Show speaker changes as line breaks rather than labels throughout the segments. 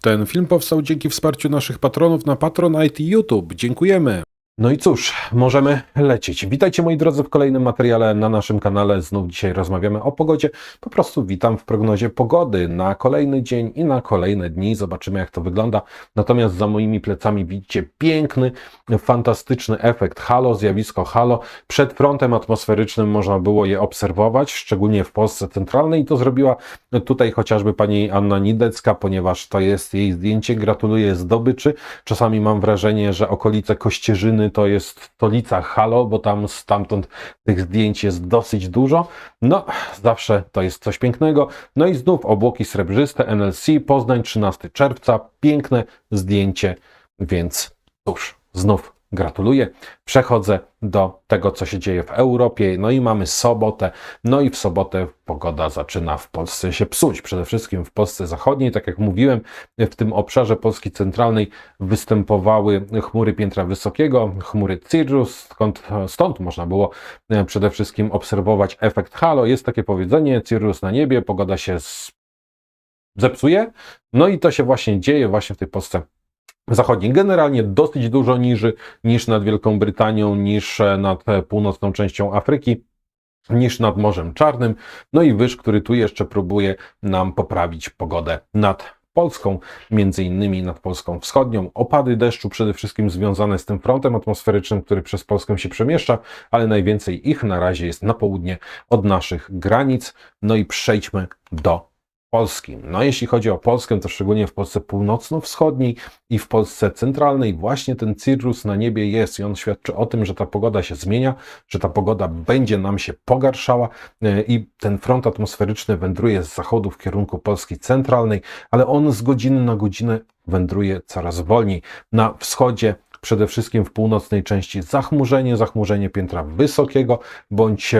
Ten film powstał dzięki wsparciu naszych patronów na Patronite i YouTube. Dziękujemy. No i cóż, możemy lecieć. Witajcie moi drodzy w kolejnym materiale na naszym kanale. Znów dzisiaj rozmawiamy o pogodzie. Po prostu witam w prognozie pogody na kolejny dzień i na kolejne dni. Zobaczymy jak to wygląda. Natomiast za moimi plecami widzicie piękny, fantastyczny efekt halo, zjawisko halo. Przed frontem atmosferycznym można było je obserwować, szczególnie w Polsce centralnej i to zrobiła tutaj chociażby pani Anna Nidecka, ponieważ to jest jej zdjęcie. Gratuluję zdobyczy. Czasami mam wrażenie, że okolice Kościerzyny to jest stolica Halo, bo tam stamtąd tych zdjęć jest dosyć dużo. No, zawsze to jest coś pięknego. No i znów obłoki srebrzyste, NLC, Poznań, 13 czerwca. Piękne zdjęcie, więc cóż, znów gratuluję. Przechodzę do tego, co się dzieje w Europie. No i mamy sobotę. No i w sobotę pogoda zaczyna w Polsce się psuć. Przede wszystkim w Polsce zachodniej. Tak jak mówiłem, w tym obszarze Polski centralnej występowały chmury piętra wysokiego, chmury Cirrus, skąd, stąd można było e, przede wszystkim obserwować efekt halo. Jest takie powiedzenie, Cirrus na niebie, pogoda się zepsuje. No i to się właśnie dzieje właśnie w tej Polsce zachodniej. Generalnie dosyć dużo niży niż nad Wielką Brytanią, niż e, nad e, północną częścią Afryki niż nad Morzem Czarnym. No i wyż, który tu jeszcze próbuje nam poprawić pogodę nad Polską, między innymi nad Polską Wschodnią. Opady deszczu przede wszystkim związane z tym frontem atmosferycznym, który przez Polskę się przemieszcza, ale najwięcej ich na razie jest na południe od naszych granic. No i przejdźmy do Polski. No jeśli chodzi o Polskę, to szczególnie w Polsce północno-wschodniej i w Polsce centralnej właśnie ten Cirrus na niebie jest i on świadczy o tym, że ta pogoda się zmienia, że ta pogoda będzie nam się pogarszała e, i ten front atmosferyczny wędruje z zachodu w kierunku Polski centralnej, ale on z godziny na godzinę wędruje coraz wolniej. Na wschodzie przede wszystkim w północnej części zachmurzenie, zachmurzenie piętra wysokiego bądź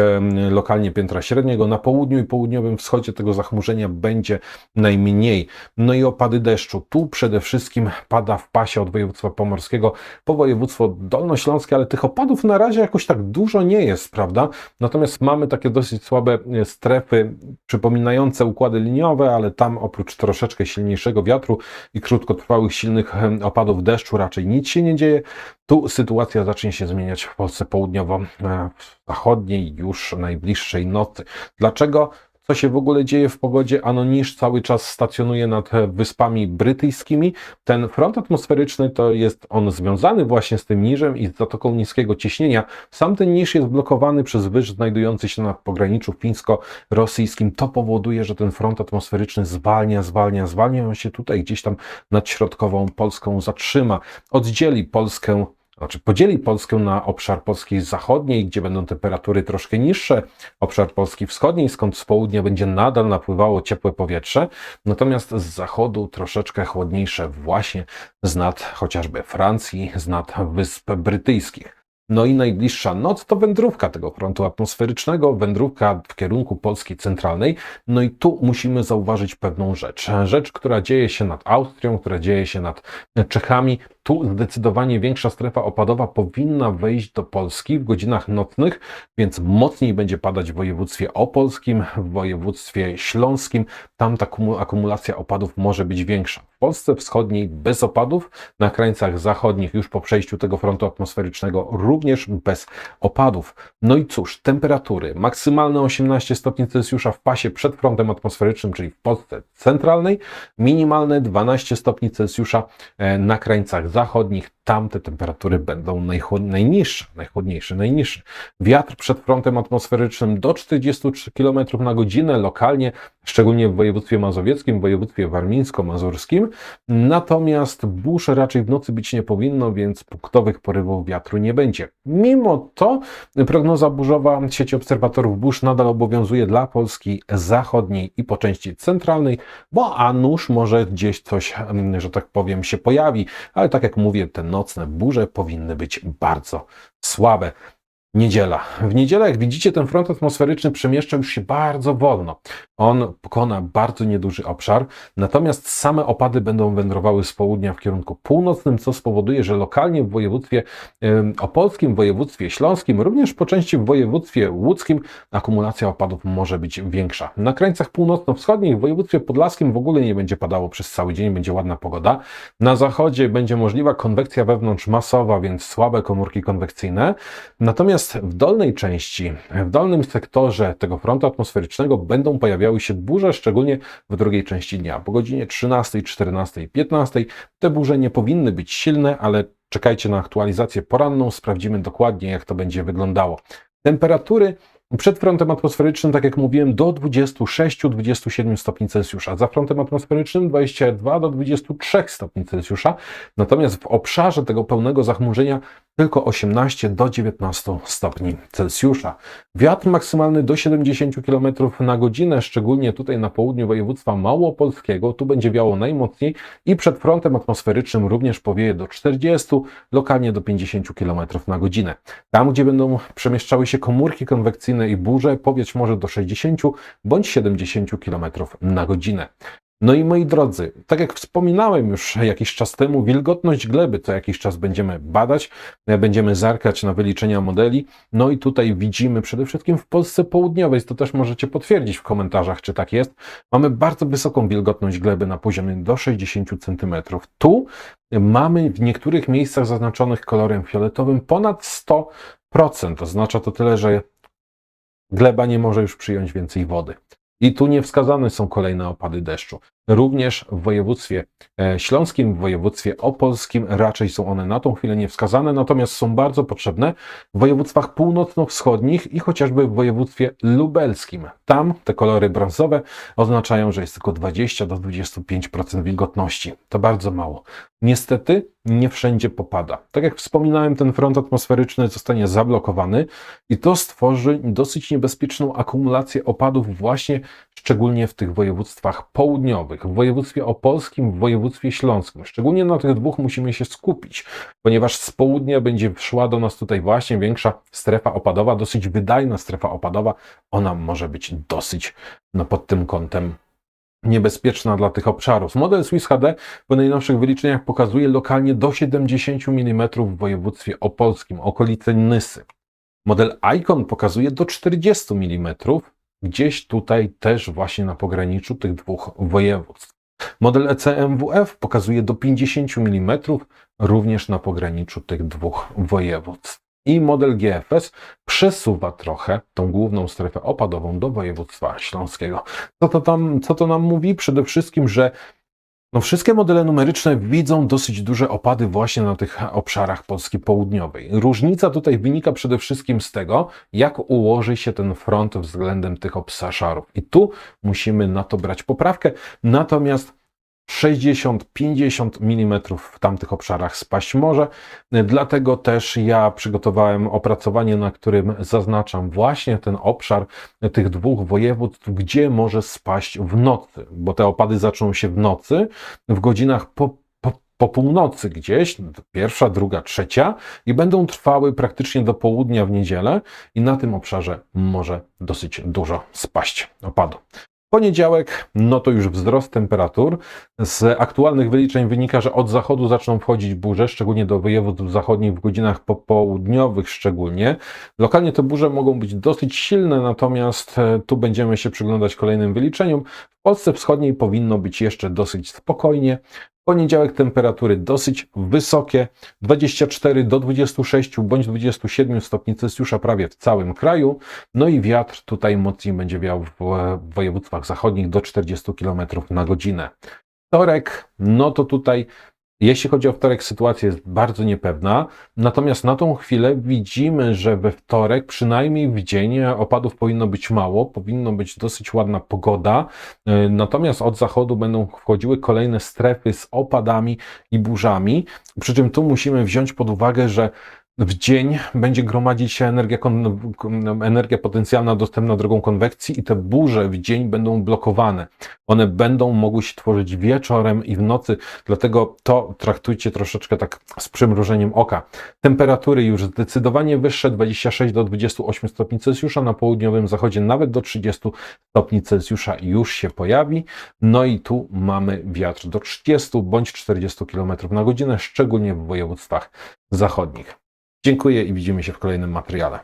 lokalnie piętra średniego. Na południu i południowym wschodzie tego zachmurzenia będzie najmniej. No i opady deszczu. Tu przede wszystkim pada w pasie od województwa pomorskiego po województwo dolnośląskie, ale tych opadów na razie jakoś tak dużo nie jest, prawda? Natomiast mamy takie dosyć słabe strefy przypominające układy liniowe, ale tam oprócz troszeczkę silniejszego wiatru i krótkotrwałych silnych opadów deszczu raczej nic się nie dzieje. Tu sytuacja zacznie się zmieniać w Polsce południowo-zachodniej już najbliższej nocy. Dlaczego? Co się w ogóle dzieje w pogodzie? Ano niż cały czas stacjonuje nad Wyspami Brytyjskimi. Ten front atmosferyczny to jest on związany właśnie z tym niżem i z zatoką niskiego ciśnienia. Sam ten niż jest blokowany przez wyż znajdujący się na pograniczu fińsko-rosyjskim. To powoduje, że ten front atmosferyczny zwalnia, zwalnia, zwalnia. On się tutaj gdzieś tam nad środkową Polską zatrzyma. Oddzieli Polskę znaczy podzieli Polskę na obszar Polski zachodniej, gdzie będą temperatury troszkę niższe, obszar Polski wschodniej, skąd z południa będzie nadal napływało ciepłe powietrze, natomiast z zachodu troszeczkę chłodniejsze właśnie z nad chociażby Francji, z nad Wysp Brytyjskich. No i najbliższa noc to wędrówka tego frontu atmosferycznego, wędrówka w kierunku Polski centralnej. No i tu musimy zauważyć pewną rzecz. Rzecz, która dzieje się nad Austrią, która dzieje się nad Czechami. Tu zdecydowanie większa strefa opadowa powinna wejść do Polski w godzinach nocnych, więc mocniej będzie padać w województwie opolskim, w województwie śląskim. Tam ta akumulacja opadów może być większa. W Polsce wschodniej bez opadów, na krańcach zachodnich już po przejściu tego frontu atmosferycznego również bez opadów. No i cóż, temperatury maksymalne 18 stopni Celsjusza w pasie przed frontem atmosferycznym, czyli w Polsce centralnej, minimalne 12 stopni Celsjusza e, na krańcach zachodnich. Tam te temperatury będą najniższe, najchłodniejsze, najniższe. Wiatr przed frontem atmosferycznym do 43 km na godzinę lokalnie, szczególnie w województwie mazowieckim, w województwie warmińsko-mazurskim. Natomiast burz raczej w nocy być nie powinno, więc punktowych porywów wiatru nie będzie. Mimo to prognoza burzowa sieci obserwatorów burz nadal obowiązuje dla Polski zachodniej i po części centralnej, bo a nuż może gdzieś coś, że tak powiem, się pojawi, ale tak jak mówię, te nocne burze powinny być bardzo słabe. Niedziela. W niedzielę, jak widzicie, ten front atmosferyczny przemieszcza już się bardzo wolno. On pokona bardzo nieduży obszar, natomiast same opady będą wędrowały z południa w kierunku północnym, co spowoduje, że lokalnie w województwie opolskim, w województwie śląskim, również po części w województwie łódzkim akumulacja opadów może być większa. Na krańcach północno-wschodnich, w województwie podlaskim w ogóle nie będzie padało przez cały dzień, będzie ładna pogoda. Na zachodzie będzie możliwa konwekcja wewnątrz masowa, więc słabe komórki konwekcyjne. Natomiast w dolnej części, w dolnym sektorze tego frontu atmosferycznego będą pojawiały się burze, szczególnie w drugiej części dnia. Po godzinie 13, 14, 15 te burze nie powinny być silne, ale czekajcie na aktualizację poranną, sprawdzimy dokładnie, jak to będzie wyglądało. Temperatury przed frontem atmosferycznym, tak jak mówiłem, do 26-27 stopni Celsjusza. Za frontem atmosferycznym 22 do 23 stopni Celsjusza. Natomiast w obszarze tego pełnego zachmurzenia tylko 18 do 19 stopni Celsjusza. Wiatr maksymalny do 70 km na godzinę, szczególnie tutaj na południu województwa małopolskiego. Tu będzie wiało najmocniej i przed frontem atmosferycznym również powieje do 40, lokalnie do 50 km na godzinę. Tam, gdzie będą przemieszczały się komórki konwekcyjne i burze, powieść może do 60 bądź 70 km na godzinę. No i moi drodzy, tak jak wspominałem już jakiś czas temu, wilgotność gleby co jakiś czas będziemy badać, będziemy zerkać na wyliczenia modeli. No i tutaj widzimy przede wszystkim w Polsce Południowej, to też możecie potwierdzić w komentarzach, czy tak jest. Mamy bardzo wysoką wilgotność gleby na poziomie do 60 cm. Tu mamy w niektórych miejscach zaznaczonych kolorem fioletowym ponad 100%. Oznacza to tyle, że gleba nie może już przyjąć więcej wody. I tu nie wskazane są kolejne opady deszczu. Również w województwie e, śląskim, w województwie opolskim raczej są one na tą chwilę nie wskazane, natomiast są bardzo potrzebne w województwach północno-wschodnich i chociażby w województwie lubelskim. Tam te kolory brązowe oznaczają, że jest tylko 20 do 25% wilgotności. To bardzo mało. Niestety nie wszędzie popada. Tak jak wspominałem, ten front atmosferyczny zostanie zablokowany i to stworzy dosyć niebezpieczną akumulację opadów właśnie szczególnie w tych województwach południowych, w województwie opolskim, w województwie śląskim. Szczególnie na tych dwóch musimy się skupić, ponieważ z południa będzie szła do nas tutaj właśnie większa strefa opadowa, dosyć wydajna strefa opadowa. Ona może być dosyć no, pod tym kątem niebezpieczna dla tych obszarów. Model Swiss HD po najnowszych wyliczeniach pokazuje lokalnie do 70 mm w województwie opolskim, okolice Nysy. Model Icon pokazuje do 40 mm, gdzieś tutaj też właśnie na pograniczu tych dwóch województw. Model ECMWF pokazuje do 50 mm, również na pograniczu tych dwóch województw. I model GFS przesuwa trochę tą główną strefę opadową do województwa śląskiego. Co to, tam, co to nam mówi? Przede wszystkim, że no wszystkie modele numeryczne widzą dosyć duże opady właśnie na tych obszarach Polski Południowej. Różnica tutaj wynika przede wszystkim z tego, jak ułoży się ten front względem tych obszarów. I tu musimy na to brać poprawkę. Natomiast 60-50 mm w tamtych obszarach spaść może. Dlatego też ja przygotowałem opracowanie, na którym zaznaczam właśnie ten obszar tych dwóch województw, gdzie może spaść w nocy, bo te opady zaczną się w nocy, w godzinach po po północy gdzieś, pierwsza, druga, trzecia, i będą trwały praktycznie do południa w niedzielę, i na tym obszarze może dosyć dużo spaść opadu. Poniedziałek, no to już wzrost temperatur. Z aktualnych wyliczeń wynika, że od zachodu zaczną wchodzić burze, szczególnie do województw zachodnich w godzinach popołudniowych szczególnie. Lokalnie te burze mogą być dosyć silne, natomiast e, tu będziemy się przyglądać kolejnym wyliczeniom. W Polsce Wschodniej powinno być jeszcze dosyć spokojnie poniedziałek temperatury dosyć wysokie, 24 do 26 bądź 27 stopni Celsjusza prawie w całym kraju. No i wiatr tutaj mocniej będzie wiał w województwach zachodnich do 40 km na godzinę. Wtorek, no to tutaj jeśli chodzi o wtorek, sytuacja jest bardzo niepewna, natomiast na tą chwilę widzimy, że we wtorek, przynajmniej w dzień, opadów powinno być mało, powinno być dosyć ładna pogoda, e, natomiast od zachodu będą wchodziły kolejne strefy z opadami i burzami, przy czym tu musimy wziąć pod uwagę, że w dzień będzie gromadzić się energia, energia potencjalna dostępna drogą konwekcji i te burze w dzień będą blokowane. One będą mogły się tworzyć wieczorem i w nocy, dlatego to traktujcie troszeczkę tak z przymrużeniem oka. Temperatury już zdecydowanie wyższe, 26 do 28 stopni Celsjusza, na południowym zachodzie nawet do 30 stopni Celsjusza już się pojawi. No i tu mamy wiatr do 30 bądź 40 km na godzinę, szczególnie w województwach zachodnich. Dziękuję i widzimy się w kolejnym materiale.